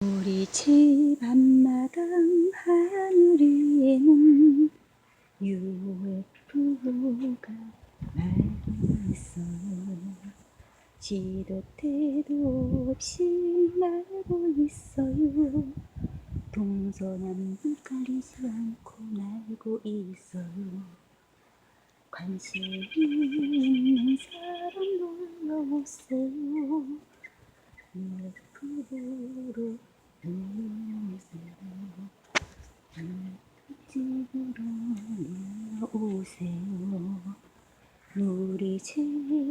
우리 집 앞마당 하늘 위에는 UFO가 날고 있어요. 지도 때도 없이 날고 있어요. 동서남북 가리지 않고 날고 있어요. 관심 있는 사람 놀러오세요. UFO로 놀러오세요. 집으로 놀러오세요. 우리 집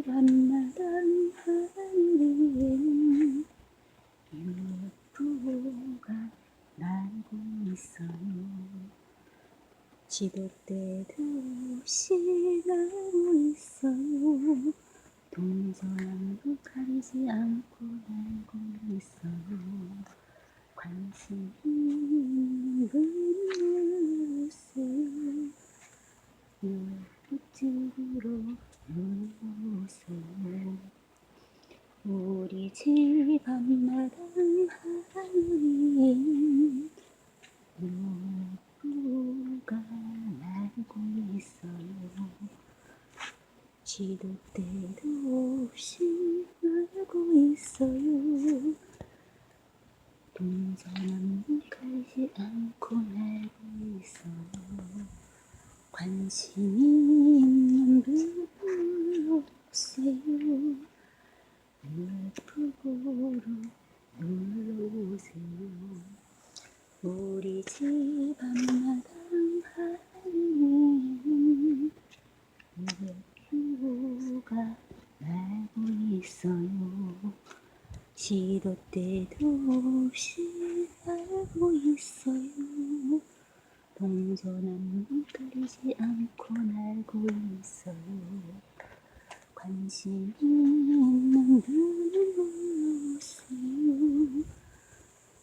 앞마당 하늘에는 UFO가 날고 있어요. 지도 때도 없이 날고 있어요. 동서남북 가리지 않고 날고 있어요. 관심 있는 분 오세요. 놀러오세요. 우리 집 앞마당 하늘에는 유튜브가 날고 있어요. 지도 때도 없이 날고 있어요. 동서남북 가지 않고 날고 있어요. 관심 있는 분 오세요. 유튜브로 놀러오세요. 우리 집 앞마당 하늘에는 UFO가 날고 있어요. 시도 때도 없이 날고 있어요. 동서남북 가리지 않고 날고 있어요. 관심 있는